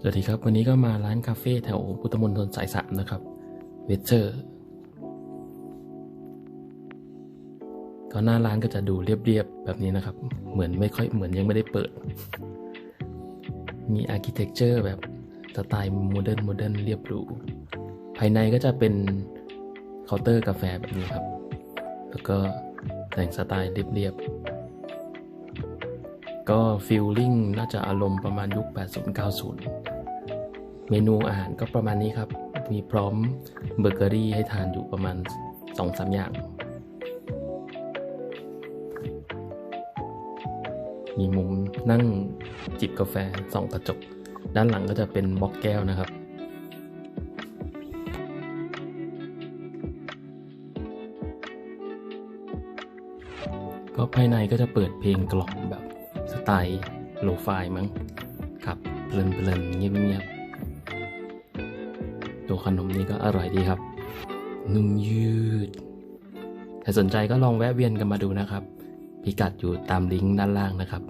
สวัสดีครับ วันนี้ก็มาร้านคาเฟ่แถวพุทธมณฑลสายสามนะครับเวเจอร์ก็หน้าร้านก็จะดูเรียบๆ แบบนี้นะครับ เหมือนไม่ค่อยเหมือนยังไม่ได้เปิด มีอาร์เคเต็กเจอร์แบบสไตล์โมเดิร์นโมเดิร์นเรียบหรูภายในก็จะเป็นเคาน์เตอร์กาแฟแบบนี้ครับ แล้วก็แต่งสไตล์เรียบๆ ก็ฟิลลิ่งน่าจะอารมณ์ประมาณยุค 80-90 เมนูอาหารก็ประมาณนี้ครับ มีพร้อมเบเกอรี่ให้ทานอยู่ประมาณ 2-3 อย่าง มีมุมนั่งจิบกาแฟส่องกระจก ด้านหลังก็จะเป็นบล็อกแก้วนะครับก็ภายในก็จะเปิดเพลงกล่อมแบบ สไตล์โลฟายมั้งครับเพลินเพลินๆเงียบเงียบๆตัวขนมนี้ก็อร่อยดีครับ นุ่มยืด ถ้าสนใจก็ลองแวะเวียนกันมาดูนะครับ พิกัดอยู่ตามลิงก์ด้านล่างนะครับ